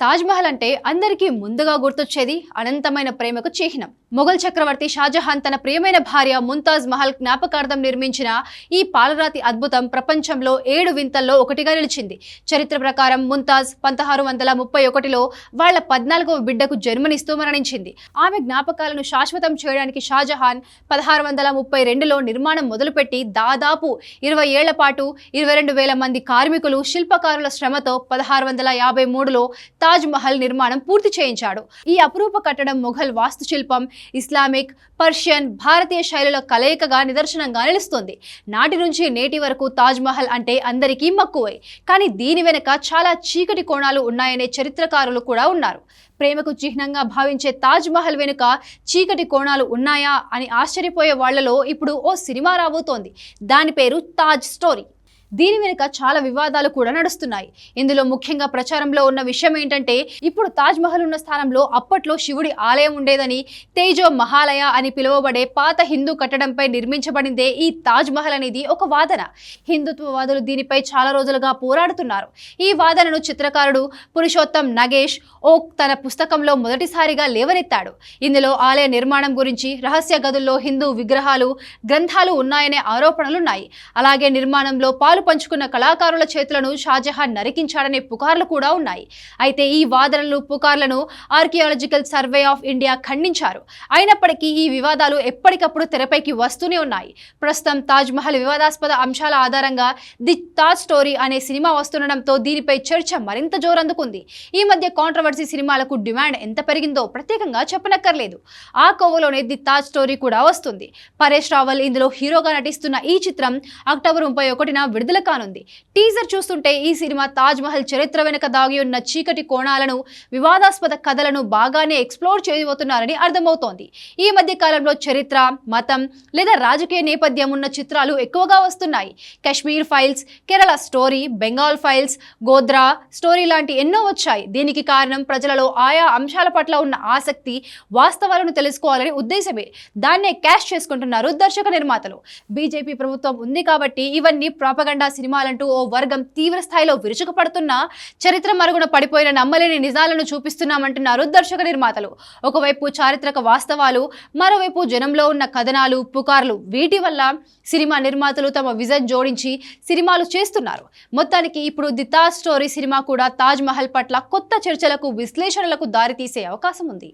తాజ్మహల్ అంటే అందరికీ ముందుగా గుర్తొచ్చేది అనంతమైన ప్రేమకు చిహ్నం. మొఘల్ చక్రవర్తి షాజహాన్ తన ప్రియమైన భార్య ముంతాజ్ మహల్ జ్ఞాపకార్థం నిర్మించిన ఈ పాలరాతి అద్భుతం ప్రపంచంలో ఏడు వింతల్లో ఒకటిగా నిలిచింది. చరిత్ర ప్రకారం ముంతాజ్ పంతహారు వందల ముప్పై ఒకటిలో వాళ్ళ పద్నాలుగవ బిడ్డకు జన్మనిస్తూ మరణించింది. ఆమె జ్ఞాపకాలను శాశ్వతం చేయడానికి షాజహాన్ పదహారు వందల ముప్పై రెండులో నిర్మాణం మొదలుపెట్టి దాదాపు ఇరవై ఏళ్ళ పాటు ఇరవై రెండు వేల మంది కార్మికులు శిల్పకారుల శ్రమతో పదహారు వందల యాభై మూడులో తాజ్ మహల్ నిర్మాణం పూర్తి చేయించాడు. ఈ అపురూప కట్టడం మొఘల్ వాస్తుశిల్పం ఇస్లామిక్ పర్షియన్ భారతీయ శైలుల కలయికగా నిదర్శనంగా నిలుస్తుంది. నాటి నుంచి నేటి వరకు తాజ్ మహల్ అంటే అందరికీ మక్కువే. కానీ దీని వెనుక చాలా చీకటి కోణాలు ఉన్నాయనే చరిత్రకారులు కూడా ఉన్నారు. ప్రేమకు చిహ్నంగా భావించే తాజ్ మహల్ వెనుక చీకటి కోణాలు ఉన్నాయా అని ఆశ్చర్యపోయే వాళ్ళలో ఇప్పుడు ఓ సినిమా రాబోతోంది. దాని పేరు తాజ్ స్టోరీ. దీని వెనుక చాలా వివాదాలు కూడా నడుస్తున్నాయి. ఇందులో ముఖ్యంగా ప్రచారంలో ఉన్న విషయం ఏంటంటే ఇప్పుడు తాజ్ మహల్ ఉన్న స్థానంలో అప్పట్లో శివుడి ఆలయం ఉండేదని తేజో మహాలయ అని పిలువబడే పాత హిందూ కట్టడంపై నిర్మించబడిందే ఈ తాజ్ మహల్ అనేది ఒక వాదన. హిందుత్వవాదులు దీనిపై చాలా రోజులుగా పోరాడుతున్నారు. ఈ వాదనను చిత్రకారుడు పురుషోత్తం నగేష్ ఓక్ తన పుస్తకంలో మొదటిసారిగా లేవనెత్తాడు. ఇందులో ఆలయ నిర్మాణం గురించి రహస్య గదుల్లో హిందూ విగ్రహాలు గ్రంథాలు ఉన్నాయనే ఆరోపణలున్నాయి. అలాగే నిర్మాణంలో పాలు పంచుకున్న కళాకారుల చేతులను షాజహాన్ నరికించాడనే పుకార్లు కూడా ఉన్నాయి. అయితే ఈ వాదనలు పుకార్లను ఆర్కియాలజికల్ సర్వే ఆఫ్ ఇండియా ఖండించారు. అయినప్పటికీ ఈ వివాదాలు ఎప్పటికప్పుడు తెరపైకి వస్తూనే ఉన్నాయి. ప్రస్తుతం తాజ్ మహల్ వివాదాస్పద అంశాల ఆధారంగా ది తాజ్ స్టోరీ అనే సినిమా వస్తుండటంతో దీనిపై చర్చ మరింత జోరందుకుంది. ఈ మధ్య కాంట్రవర్సీ సినిమాలకు డిమాండ్ ఎంత పెరిగిందో ప్రత్యేకంగా చెప్పనక్కర్లేదు. ఆ కోవలోనే ది తాజ్ స్టోరీ కూడా వస్తుంది. పరేష్ రావల్ ఇందులో హీరోగా నటిస్తున్న ఈ చిత్రం అక్టోబర్ ముప్పై ఒకటిన విడుదల కానుంది టీజర్ చూస్తుంటే ఈ సినిమా తాజ్ మహల్ చరిత్ర వెనుక దాగి ఉన్న చీకటి కోణాలను వివాదాస్పద కథలను బాగానే ఎక్స్ప్లోర్ చేయబోతున్నారని అర్థమవుతోంది. ఈ మధ్య కాలంలో చరిత్ర మతం లేదా రాజకీయ నేపథ్యం ఉన్న చిత్రాలు ఎక్కువగా వస్తున్నాయి. Kashmir files Kerala story Bengal files Godhra story లాంటి ఎన్నో వచ్చాయి. దీనికి కారణం ప్రజలలో ఆయా అంశాల పట్ల ఉన్న ఆసక్తి వాస్తవాలను తెలుసుకోవాలని ఉద్దేశమే. దాన్నే క్యాష్ చేసుకుంటున్నారు దర్శక నిర్మాతలు. బీజేపీ ప్రభుత్వం ఉంది కాబట్టి ఇవన్నీ ప్రాపగండా సినిమాలంటూ ఓ వర్గం తీవ్ర స్థాయిలో విరుచుకుపడుతున్నా చరిత్ర మరుగున పడిపోయిన నమ్మలేని నిజాలను చూపిస్తున్నామంటున్నారు దర్శక నిర్మాతలు. ఒకవైపు చారిత్రక వాస్తవాలు మరోవైపు జనంలో ఉన్న కథనాలు పుకార్లు వీటి వల్ల సినిమా నిర్మాతలు తమ విజన్ జోడించి సినిమాలు చేస్తున్నారు. మొత్తానికి ఇప్పుడు ది తాజ్ స్టోరీ సినిమా కూడా తాజ్ మహల్ పట్ల కొత్త చర్చలకు విశ్లేషణలకు దారితీసే అవకాశం ఉంది.